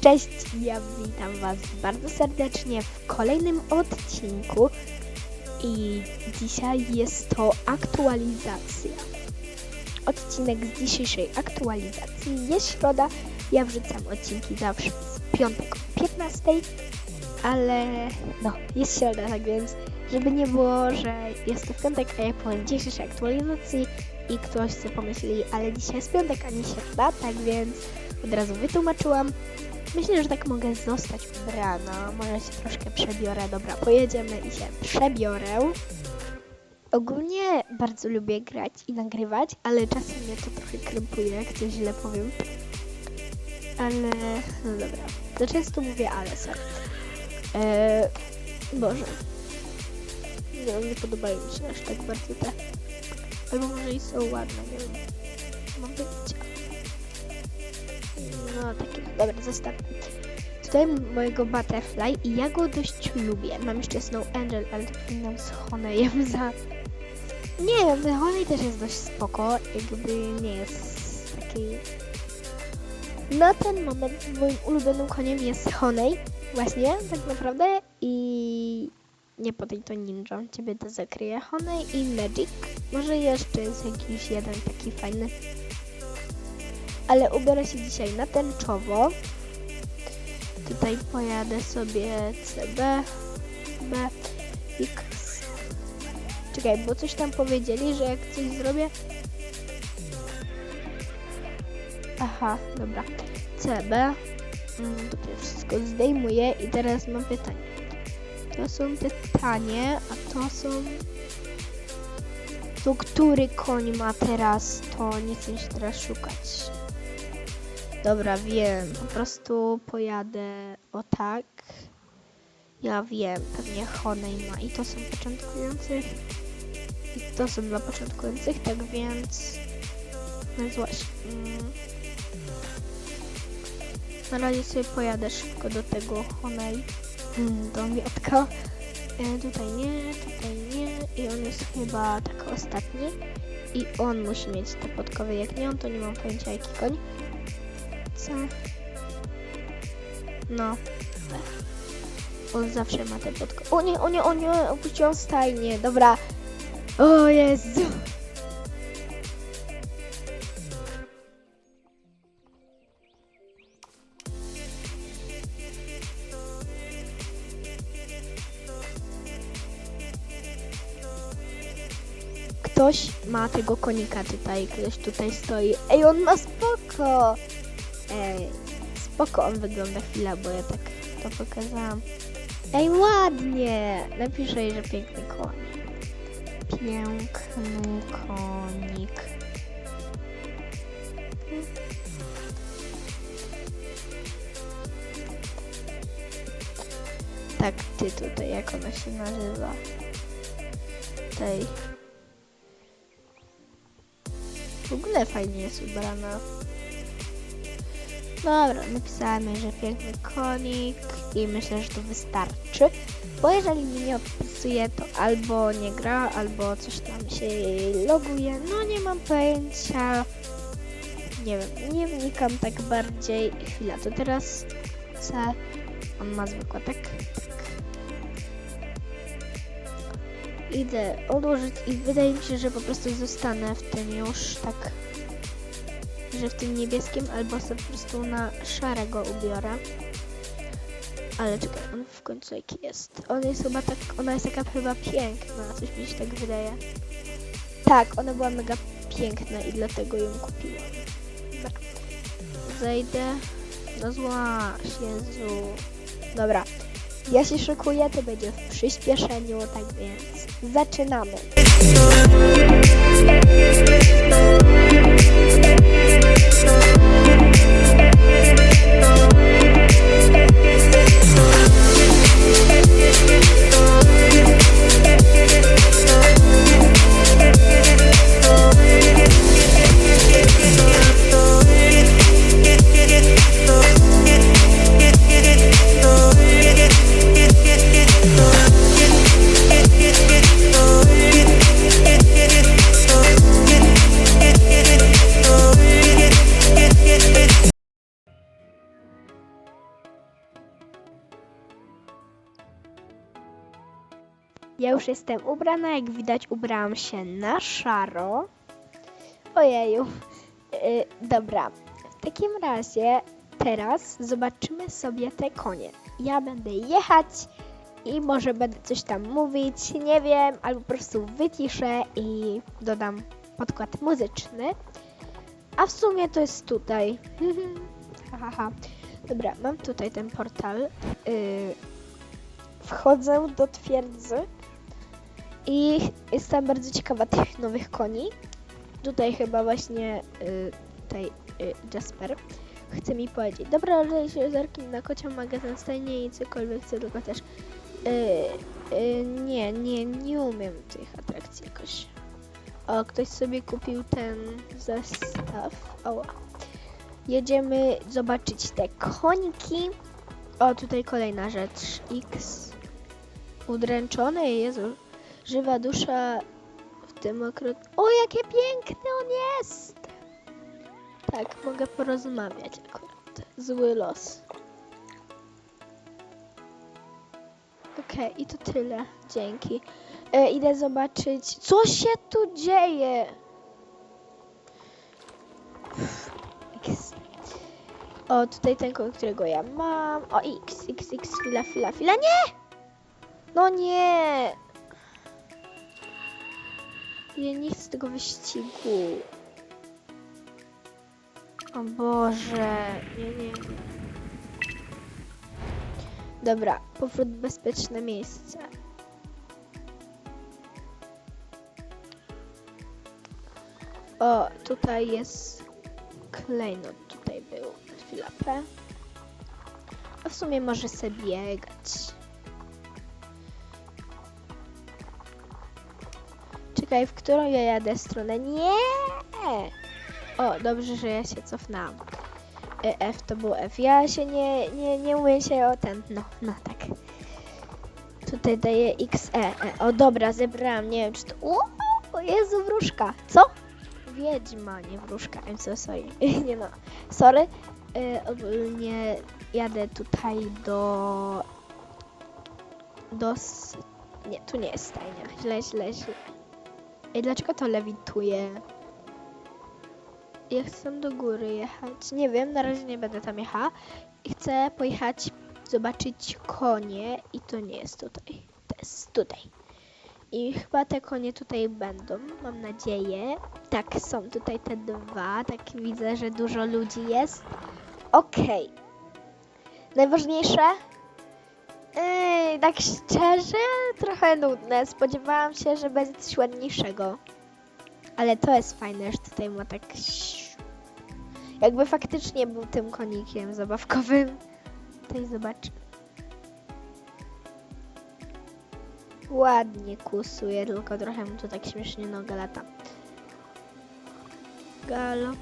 Cześć, ja witam Was bardzo serdecznie w kolejnym odcinku i dzisiaj jest to aktualizacja. Odcinek z dzisiejszej aktualizacji jest środa, ja wrzucam odcinki zawsze w piątek o 15, ale no, jest środa, tak więc żeby nie było, że jest to piątek, a ja powiem dzisiejszej aktualizacji i ktoś sobie pomyśli, ale dzisiaj jest piątek, a nie środa, tak więc od razu wytłumaczyłam. Myślę, że tak mogę zostać ubrana. Może się troszkę przebiorę. Dobra, pojedziemy i się przebiorę. Ogólnie bardzo lubię grać i nagrywać, ale czasem mnie to trochę krępuje, jak coś źle powiem. Ale, no dobra. Za często mówię ale, sorry. Eee, Boże. Nie, nie podobają mi się aż tak bardzo te. Albo może i są ładne, nie wiem. Mam pojęcia. No takie, dobra, zostawię. Tutaj mojego Butterfly i ja go dość lubię. Mam jeszcze Snow Angel, ale to powinnam z Honeyem za... Nie wiem, Honey też jest dość spoko, jakby nie jest taki... Na ten moment moim ulubionym koniem jest Honey, właśnie, tak naprawdę, i... Nie podaj to ninja, ciebie to zakryje. Honey i Magic. Może jeszcze jest jakiś jeden taki fajny ale ubiorę się dzisiaj na tęczowo. Tutaj pojadę sobie CB, B, X. Czekaj, bo coś tam powiedzieli, że jak coś zrobię... Aha, dobra. CB. Mm, Tutaj wszystko zdejmuję i teraz mam pytanie. To są te tanie, a to są... To który koń ma teraz, to nie chcę się teraz szukać. Dobra, wiem. Po prostu pojadę o tak. Ja wiem, pewnie Honey ma i to są początkujących. I to są dla początkujących, tak więc... No właśnie. Mm. Na razie sobie pojadę szybko do tego Honey. Mm, do Miotka. E, tutaj nie, tutaj nie. I on jest chyba tak ostatni. I on musi mieć te podkowy. Jak nie on, to nie mam pojęcia jaki koń. No. On zawsze ma te podkowy. O nie, o nie, o nie, opuściłam. Dobra. O Jezu. Ktoś ma tego konika tutaj, ktoś tutaj stoi. Ej, on ma spoko! Ej, spoko on wygląda chwila, bo ja tak to pokazałam. Ej, ładnie! Napiszę jej, że piękny koń. Piękny konik. Tak, ty tutaj, jak ona się nazywa? Tej. W ogóle fajnie jest ubrana. Dobra, napisałem że piękny konik i myślę, że to wystarczy. Bo jeżeli mi nie odpisuje, to albo nie gra, albo coś tam się loguje. No nie mam pojęcia. Nie wiem, nie wnikam tak bardziej. Chwila, to teraz C. On ma zwykłe, tak? Tak. Idę odłożyć i wydaje mi się, że po prostu zostanę w tym już tak że w tym niebieskim albo sobie po prostu na szarego ubiorę. Ale czekaj, on w końcu jaki jest? On jest chyba tak, ona jest taka chyba piękna, coś mi się tak wydaje. Tak, ona była mega piękna i dlatego ją kupiłam. Dobra. Zejdę. No złaś, Jezu. Dobra. Ja się szykuję, to będzie w przyspieszeniu, tak więc zaczynamy. Oh, jestem ubrana, jak widać ubrałam się na szaro. Ojeju. Y, dobra, w takim razie teraz zobaczymy sobie te konie. Ja będę jechać i może będę coś tam mówić, nie wiem, albo po prostu wyciszę i dodam podkład muzyczny. A w sumie to jest tutaj. Haha. Dobra, mam tutaj ten portal. Yy, wchodzę do twierdzy i jestem bardzo ciekawa tych nowych koni. Tutaj chyba właśnie yy, tutaj yy, Jasper chce mi powiedzieć. Dobra, ale się zerknij na kocią magazyn stajnie i cokolwiek chcę, tylko też yy, yy, nie, nie, nie umiem tych atrakcji jakoś. O, ktoś sobie kupił ten zestaw. Oła. Jedziemy zobaczyć te koniki. O, tutaj kolejna rzecz. X. Udręczony, Jezu. Żywa dusza w tym okrut. O, jakie piękny on jest! Tak, mogę porozmawiać akurat. Zły los. Okej, i to tyle. Dzięki. E, idę zobaczyć, co się tu dzieje. O, tutaj ten, którego ja mam. O, X, X, X, chwila, chwila, chwila. Nie! No nie! Ja nie chcę tego wyścigu. O Boże, nie, nie, nie. Dobra, powrót w bezpieczne miejsce. O, tutaj jest klejnot, tutaj był chwila P. A w sumie może sobie biegać. Czekaj, w którą ja jadę stronę? Nie! O, dobrze, że ja się cofnęłam. E, F to był F. Ja się nie, nie, nie umiem się o ten, no, no tak. Tutaj daję XE. E. O, dobra, zebrałam, nie wiem czy to... O, Jezu, wróżka. Co? Wiedźma, nie wróżka. I'm so sorry. nie no, sorry. E, ogólnie jadę tutaj do... Do... Nie, tu nie jest stajnia. Źle, źle, źle. Ej, dlaczego to lewituje? Ja chcę do góry jechać. Nie wiem, na razie nie będę tam jechała. I chcę pojechać, zobaczyć konie i to nie jest tutaj. To jest tutaj. I chyba te konie tutaj będą, mam nadzieję. Tak, są tutaj te dwa. Tak widzę, że dużo ludzi jest. Okej. Najważniejsze? Yy, tak szczerze, trochę nudne. Spodziewałam się, że będzie coś ładniejszego. Ale to jest fajne, że tutaj ma tak... Jakby faktycznie był tym konikiem zabawkowym. Tutaj zobacz. Ładnie kusuje, tylko trochę mu tu tak śmiesznie noga lata. Galo.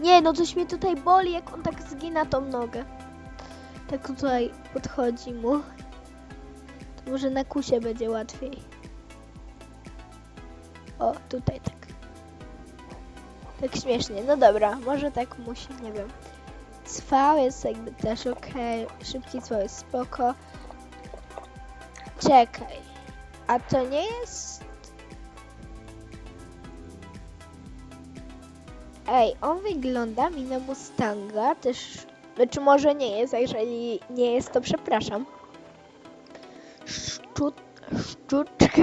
Nie, no coś mnie tutaj boli, jak on tak zgina tą nogę. Tak tutaj podchodzi mu. To może na kusie będzie łatwiej. O, tutaj tak. Tak śmiesznie. No dobra, może tak musi, nie wiem. Cwał jest jakby też okej. Szybki cwał jest spoko. Czekaj. A to nie jest... Ej, on wygląda mi na Mustanga też... Znaczy może nie jest, a jeżeli nie jest, to przepraszam. Szczut... Szczuczkę...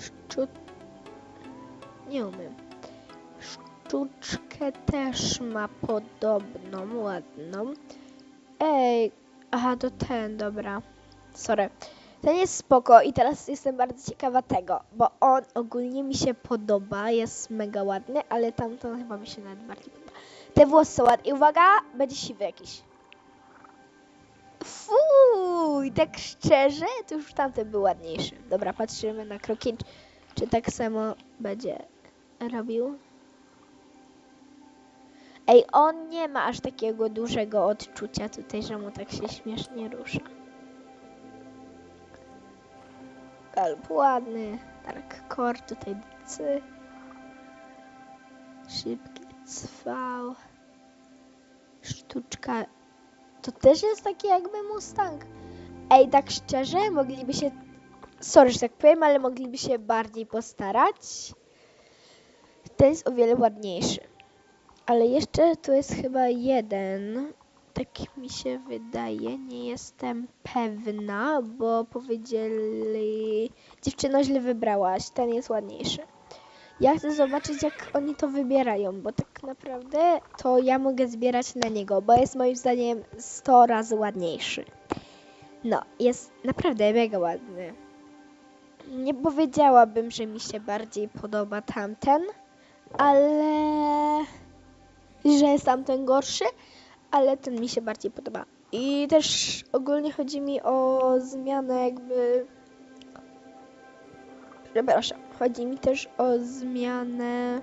Szczut... Nie umiem. Sztuczkę też ma podobną, ładną. Ej, aha, to ten, dobra. Sorry. Ten jest spoko i teraz jestem bardzo ciekawa tego, bo on ogólnie mi się podoba, jest mega ładny, ale tamten chyba mi się nawet bardziej podoba. Te włosy są ładne. I uwaga, będzie siwy jakiś. Fuj, tak szczerze, to już tamten był ładniejszy. Dobra, patrzymy na kroki, czy tak samo będzie robił. Ej, on nie ma aż takiego dużego odczucia tutaj, że mu tak się śmiesznie rusza. Galb ładny, Dark Core, tutaj cy. Szybki cwał. Sztuczka. To też jest taki jakby Mustang. Ej, tak szczerze, mogliby się sorry, że tak powiem, ale mogliby się bardziej postarać. Ten jest o wiele ładniejszy. Ale jeszcze tu jest chyba jeden. Tak mi się wydaje, nie jestem pewna, bo powiedzieli, dziewczyno źle wybrałaś, ten jest ładniejszy. Ja chcę zobaczyć, jak oni to wybierają, bo tak naprawdę to ja mogę zbierać na niego, bo jest moim zdaniem 100 razy ładniejszy. No, jest naprawdę mega ładny. Nie powiedziałabym, że mi się bardziej podoba tamten, ale że jest tamten gorszy, ale ten mi się bardziej podoba. I też ogólnie chodzi mi o zmianę jakby przepraszam, chodzi mi też o zmianę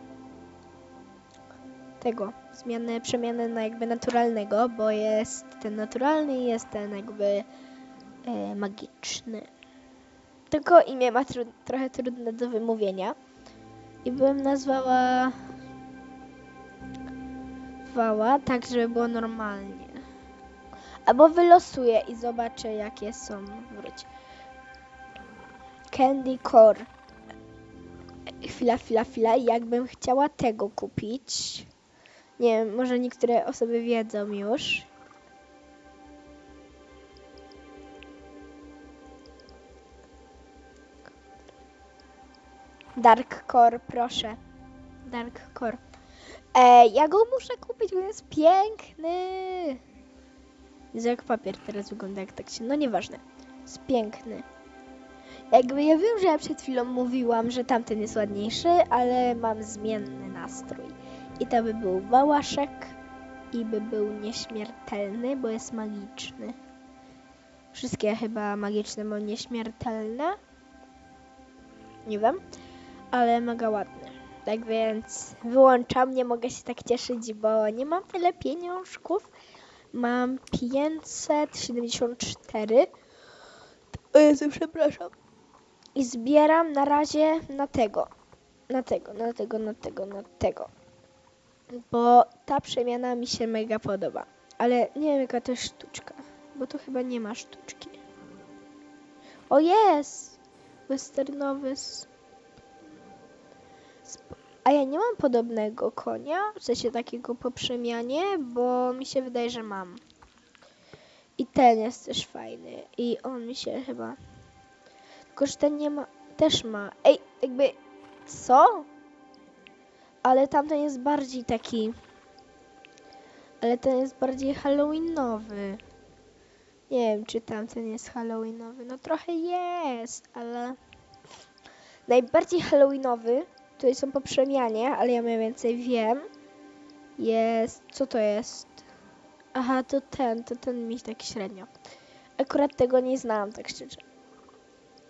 tego, zmianę, przemianę na jakby naturalnego, bo jest ten naturalny i jest ten jakby e, magiczny. Tylko imię ma tru trochę trudne do wymówienia i bym nazwała wała tak, żeby było normalnie. Albo wylosuję i zobaczę jakie są. Wróć. Candy Core. Chwila, chwila, chwila. Jakbym chciała tego kupić. Nie wiem, może niektóre osoby wiedzą już. Dark Core, proszę. Dark Core. E, ja go muszę kupić, bo jest piękny. Jak papier teraz wygląda, jak tak się... No nieważne. Jest piękny. Jakby ja wiem, że ja przed chwilą mówiłam, że tamten jest ładniejszy, ale mam zmienny nastrój. I to by był wałaszek i by był nieśmiertelny, bo jest magiczny. Wszystkie chyba magiczne bo nieśmiertelne. Nie wiem, ale mega ładny. Tak więc wyłączam, nie mogę się tak cieszyć, bo nie mam tyle pieniążków. Mam 574. O Jezu, przepraszam. I zbieram na razie na tego. Na tego, na tego, na tego, na tego. Bo ta przemiana mi się mega podoba. Ale nie wiem jaka to jest sztuczka. Bo to chyba nie ma sztuczki. O jest! Westernowy. A ja nie mam podobnego konia, w sensie takiego po przemianie, bo mi się wydaje, że mam. I ten jest też fajny. I on mi się chyba. Tylko, że ten nie ma. Też ma. Ej, jakby. Co? Ale tamten jest bardziej taki. Ale ten jest bardziej halloweenowy. Nie wiem, czy tamten jest halloweenowy. No trochę jest, ale. Najbardziej halloweenowy, tutaj są po przemianie, ale ja mniej więcej wiem. Jest. Co to jest? Aha, to ten, to ten mi tak średnio. Akurat tego nie znałam, tak szczerze.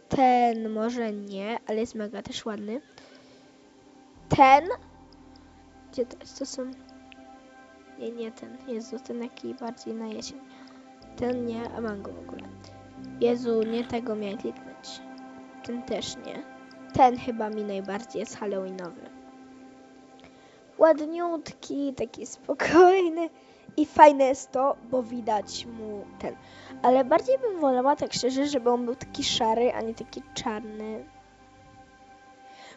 Ten może nie, ale jest mega też ładny. Ten. Gdzie to jest? To są. Nie, nie ten. Jezu, ten jaki bardziej na jesień. Ten nie, a mam go w ogóle. Jezu, nie tego miałem kliknąć. Ten też nie. Ten chyba mi najbardziej jest halloweenowy. Ładniutki, taki spokojny. I fajne jest to, bo widać mu ten. Ale bardziej bym wolała, tak szczerze, żeby on był taki szary, a nie taki czarny.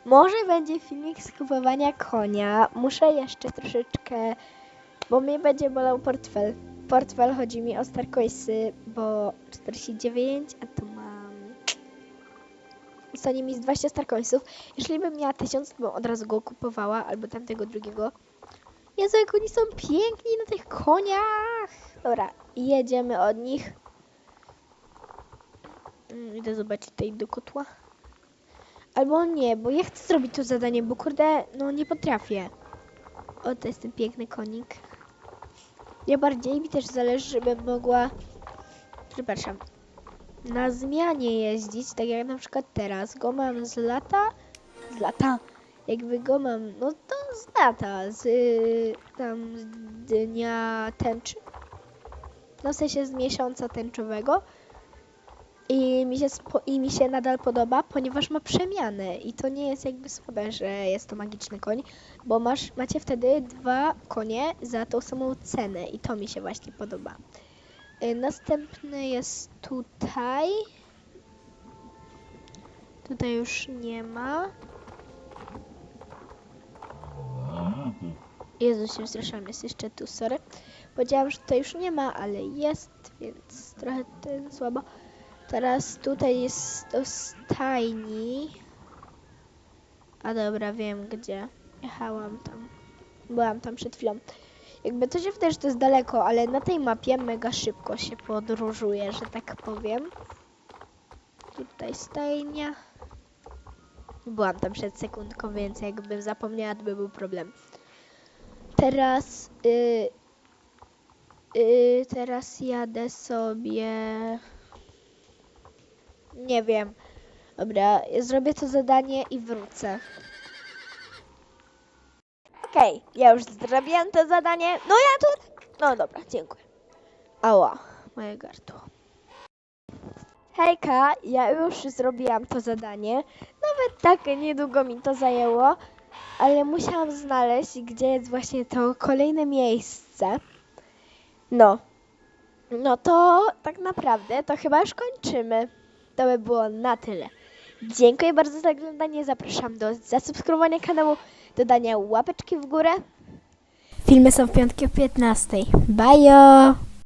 Może będzie filmik z kupowania konia. Muszę jeszcze troszeczkę, bo mnie będzie bolał portfel. Portfel chodzi mi o Starcoinsy, bo 49, a tu mam... Zostanie mi z 20 Starcoinsów. Jeśli bym miała 1000, to bym od razu go kupowała, albo tamtego drugiego. Jezu, jak oni są piękni na tych koniach! Dobra, jedziemy od nich. Mm, Idę zobaczyć tutaj do kotła. Albo nie, bo ja chcę zrobić to zadanie, bo kurde, no nie potrafię. O, to jest ten piękny konik. Ja bardziej mi też zależy, żebym mogła, przepraszam, na zmianie jeździć, tak jak na przykład teraz. Go mam z lata, z lata, jakby go mam, no to z lata, z y, tam z dnia tęczy. No w sensie z miesiąca tęczowego. I mi, się I mi się nadal podoba, ponieważ ma przemianę. I to nie jest jakby słabe, że jest to magiczny koń, bo masz, macie wtedy dwa konie za tą samą cenę. I to mi się właśnie podoba. Y, Następny jest tutaj. Tutaj już nie ma. Jezu, się zresztą jest jeszcze tu, sorry. Powiedziałam, że tutaj już nie ma, ale jest, więc trochę to jest słabo. Teraz tutaj jest do stajni. A dobra, wiem gdzie. Jechałam tam. Byłam tam przed chwilą. Jakby to się wydaje, że to jest daleko, ale na tej mapie mega szybko się podróżuje, że tak powiem. Tutaj stajnia. Byłam tam przed sekundką, więc jakbym zapomniała, to by był problem. Teraz, y, y, teraz jadę sobie. Nie wiem. Dobra, zrobię to zadanie i wrócę. Okej, ja już zrobiłam to zadanie. No ja tu. No dobra, dziękuję. Ała, moje gardło. Hejka, ja już zrobiłam to zadanie. Nawet tak niedługo mi to zajęło, ale musiałam znaleźć, gdzie jest właśnie to kolejne miejsce. No. No to tak naprawdę to chyba już kończymy. To by było na tyle. Dziękuję bardzo za oglądanie. Zapraszam do zasubskrybowania kanału, dodania łapeczki w górę. Filmy są w piątki o 15. Bye!